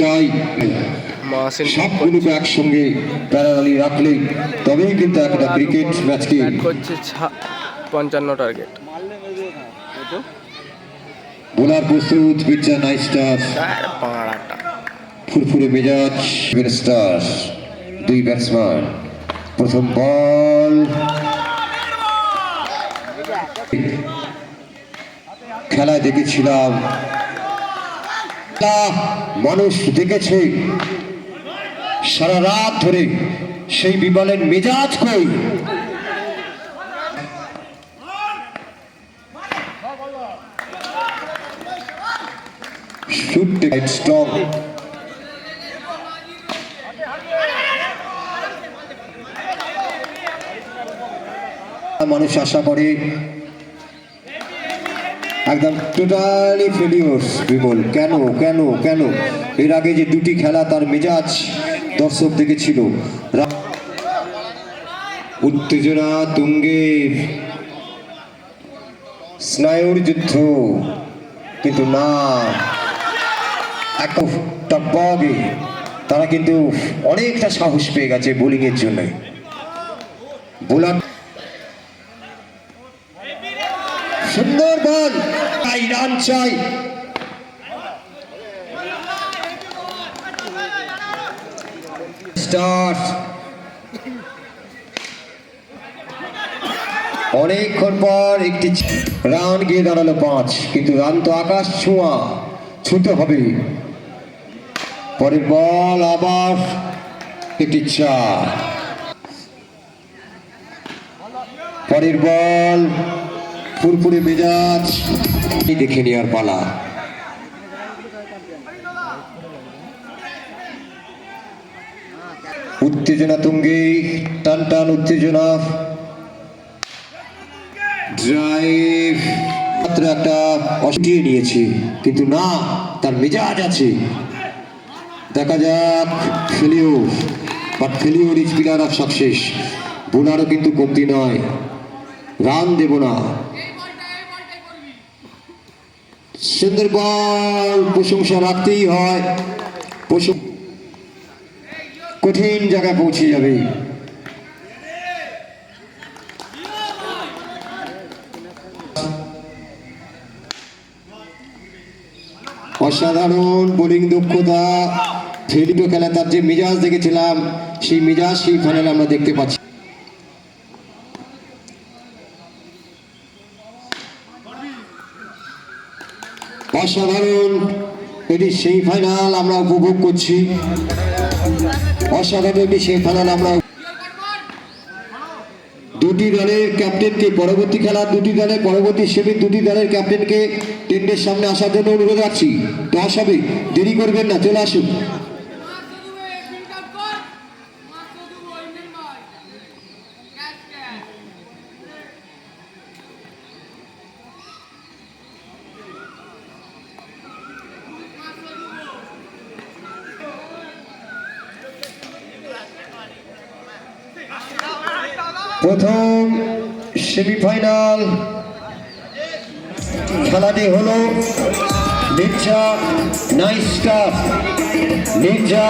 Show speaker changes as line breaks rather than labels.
চাই। সবগুলোকে একসঙ্গে প্যারালালি রাখলে তবেই কিন্তু একটা ক্রিকেট ম্যাচকে
করছে পঞ্চান্ন টার্গেট।
বোলার প্রস্তুত পিচ্চা নাইট স্টার ফুরফুরে মেজাজ স্টার দুই ব্যাটসম্যান প্রথম বল খেলায় দেখেছিলাম তা মানুষ দেখেছে সারা রাত ধরে সেই বিমানের মেজাজ কই. মানুষ আশা করে একদম টোটালি ফেলিওর বিমল। কেন কেন কেন? এর আগে যে দুটি খেলা তার মেজাজ দর্শক দেখেছিল। উত্তেজনা, তুঙ্গে। স্নায়ুর যুদ্ধ। কিন্তু না। একটা টকবগে। তারা কিন্তু অনেকটা সাহস পেয়ে গেছে বোলিংয়ের জন্য। বোলার সুন্দর বল চাই রান চাই। অনেকক্ষণ পর একটি রান গিয়ে দাঁড়াল পাঁচ, কিন্তু রান তো আকাশ ছোঁয়া, ছুঁতে হবে। পরের বল আবার একটি চার। পরের বল ফুরফুরে মেজাজ। দেখে নেওয়ার পালা। উত্তেজনা তুঙ্গে টান টান উত্তেজনা। ড্রাইভ মাত্র একটা অসটিয়ে নিয়েছে কিন্তু না তার মেজাজ আছে। দেখা যাক ফেলিও বাট ফেলিও ইজ পিলার অফ সাকসেস বোলারও কিন্তু কমতি নয়। রান দেব না। সুন্দর বল। প্রশংসা রাখতেই হয়। কঠিন জায়গায় পৌঁছে যাবে। অসাধারণ বোলিং দক্ষতা। খেলা তার যে মেজাজ দেখেছিলাম, সেই মেজাজ সেই ফাইনালে আমরা দেখতে পাচ্ছি। অসাধারণ। এটি সেই ফাইনাল আমরা উপভোগ করছি। অসাধারণ এটি সেই ফাইনাল আমরা দুটি দলের ক্যাপ্টেনকে পরবর্তী খেলা দুটি দলের পরবর্তী সেমির দুটি দলের ক্যাপ্টেনকে টেন্ডের সামনে আসার জন্য অনুরোধ রাখছি। তো হবে দেরি করবেন না, চলে আসুন। প্রথম সেমিফাইনাল খেলাটি হল নির্জা নাইস্টার নির্জা